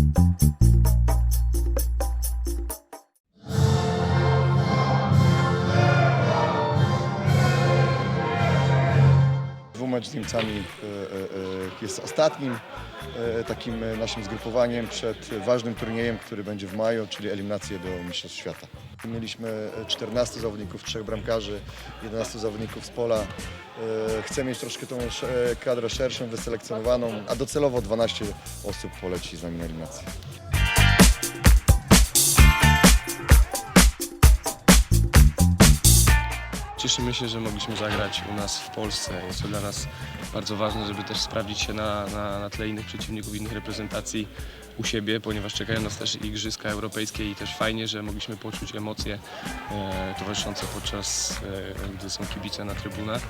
Thank you. Mecz z Niemcami e, e, e, jest ostatnim takim naszym zgrupowaniem przed ważnym turniejem, który będzie w maju, czyli eliminację do Mistrzostw Świata. Mieliśmy e, 14 zawodników, trzech bramkarzy, 11 zawodników z pola. Chcę mieć troszkę tą kadrę szerszą, wyselekcjonowaną, a docelowo 12 osób poleci z nami na eliminację. Cieszymy się, że mogliśmy zagrać u nas w Polsce. Jest to dla nas bardzo ważne, żeby też sprawdzić się na, na, na tle innych przeciwników, innych reprezentacji u siebie, ponieważ czekają nas też Igrzyska Europejskie i też fajnie, że mogliśmy poczuć emocje e, towarzyszące podczas, e, gdy są kibice na trybunach.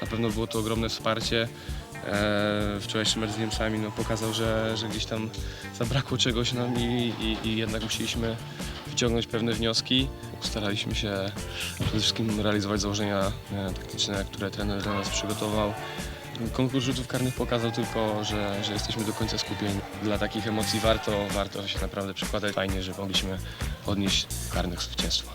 Na pewno było to ogromne wsparcie. E, wczorajszy mecz z Niemcami no, pokazał, że, że gdzieś tam zabrakło czegoś nam i, i, i jednak musieliśmy wyciągnąć pewne wnioski. Staraliśmy się przede wszystkim realizować założenia e, taktyczne, które trener dla nas przygotował. Konkurs rzutów karnych pokazał tylko, że, że jesteśmy do końca skupieni. Dla takich emocji warto, warto się naprawdę przykładać. Fajnie, że mogliśmy odnieść karnych zwycięstwo.